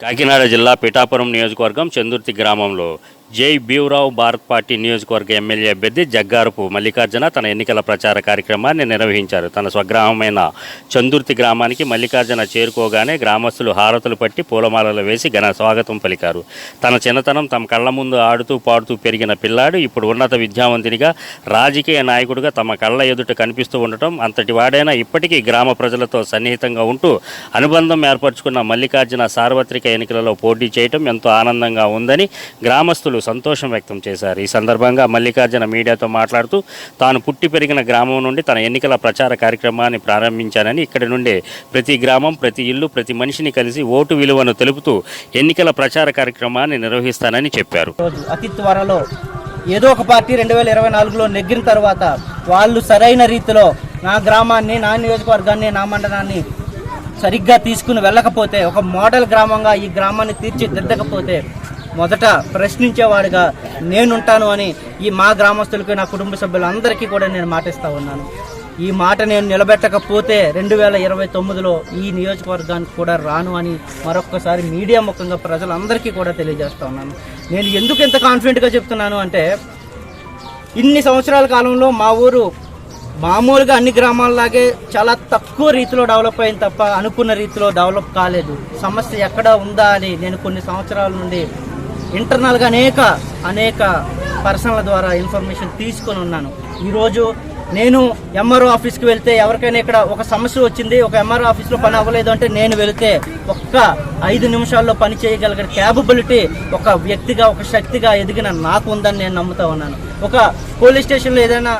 కాకినాడ జిల్లా పిఠాపురం నియోజకవర్గం చందుర్తి గ్రామంలో జై భీవరావు భారత్ పార్టీ నియోజకవర్గ ఎమ్మెల్యే అభ్యర్థి జగ్గారపు మల్లికార్జున తన ఎన్నికల ప్రచార కార్యక్రమాన్ని నిర్వహించారు. తన స్వగ్రామమైన చందుర్తి గ్రామానికి మల్లికార్జున చేరుకోగానే గ్రామస్తులు హారతులు పట్టి పూలమాలలు వేసి ఘన స్వాగతం పలికారు. తన చిన్నతనం తమ కళ్ళ ముందు ఆడుతూ పాడుతూ పెరిగిన పిల్లాడు ఇప్పుడు ఉన్నత విద్యావంతునిగా రాజకీయ నాయకుడిగా తమ కళ్ళ ఎదుట కనిపిస్తూ ఉండటం అంతటి వాడైనా ఇప్పటికీ గ్రామ ప్రజలతో సన్నిహితంగా ఉంటూ అనుబంధం ఏర్పరచుకున్న మల్లికార్జున సార్వత్రిక ఎన్నికలలో పోటీ చేయటం ఎంతో ఆనందంగా ఉందని గ్రామస్తులు సంతోషం వ్యక్తం చేశారు. ఈ సందర్భంగా మల్లికార్జున మీడియాతో మాట్లాడుతూ తాను పుట్టి పెరిగిన గ్రామం నుండి తన ఎన్నికల ప్రచార కార్యక్రమాన్ని ప్రారంభించానని ఇక్కడి నుండే ప్రతి గ్రామం ప్రతి ఇల్లు ప్రతి మనిషిని కలిసి ఓటు విలువను తెలుపుతూ ఎన్నికల ప్రచార కార్యక్రమాన్ని నిర్వహిస్తానని చెప్పారు. అతి త్వరలో ఏదో ఒక పార్టీ రెండు వేల ఇరవై నాలుగులో నెగ్గిన తర్వాత వాళ్ళు సరైన రీతిలో నా గ్రామాన్ని నా నియోజకవర్గాన్ని నా మండలాన్ని సరిగ్గా తీసుకుని వెళ్ళకపోతే ఒక మోడల్ గ్రామంగా ఈ గ్రామాన్ని తీర్చిదిద్దకపోతే మొదట ప్రశ్నించేవాడిగా నేనుంటాను అని ఈ మా గ్రామస్తులకి నా కుటుంబ సభ్యులందరికీ కూడా నేను మాటిస్తా ఉన్నాను. ఈ మాట నేను నిలబెట్టకపోతే రెండు వేల ఇరవై తొమ్మిదిలో ఈ నియోజకవర్గానికి కూడా రాను అని మరొక్కసారి మీడియా ముఖంగా ప్రజలందరికీ కూడా తెలియజేస్తా ఉన్నాను. నేను ఎందుకు ఇంత కాన్ఫిడెంట్గా చెప్తున్నాను అంటే ఇన్ని సంవత్సరాల కాలంలో మా ఊరు మామూలుగా అన్ని గ్రామాల్లాగే చాలా తక్కువ రీతిలో డెవలప్ అయింది తప్ప అనుకున్న రీతిలో డెవలప్ కాలేదు. సమస్య ఎక్కడ ఉందా అని నేను కొన్ని సంవత్సరాల నుండి ఇంటర్నల్గా అనేక అనేక పర్సన్ల ద్వారా ఇన్ఫర్మేషన్ తీసుకొని ఉన్నాను. ఈరోజు నేను ఎంఆర్ఓ ఆఫీస్కి వెళ్తే ఎవరికైనా ఇక్కడ ఒక సమస్య వచ్చింది ఒక ఎంఆర్ఓ ఆఫీస్లో పని అవ్వలేదు అంటే నేను వెళితే ఒక్క ఐదు నిమిషాల్లో పని చేయగలిగిన క్యాపబిలిటీ ఒక వ్యక్తిగా ఒక శక్తిగా ఎదిగిన నాకు ఉందని నేను నమ్ముతా ఉన్నాను. ఒక పోలీస్ స్టేషన్లో ఏదైనా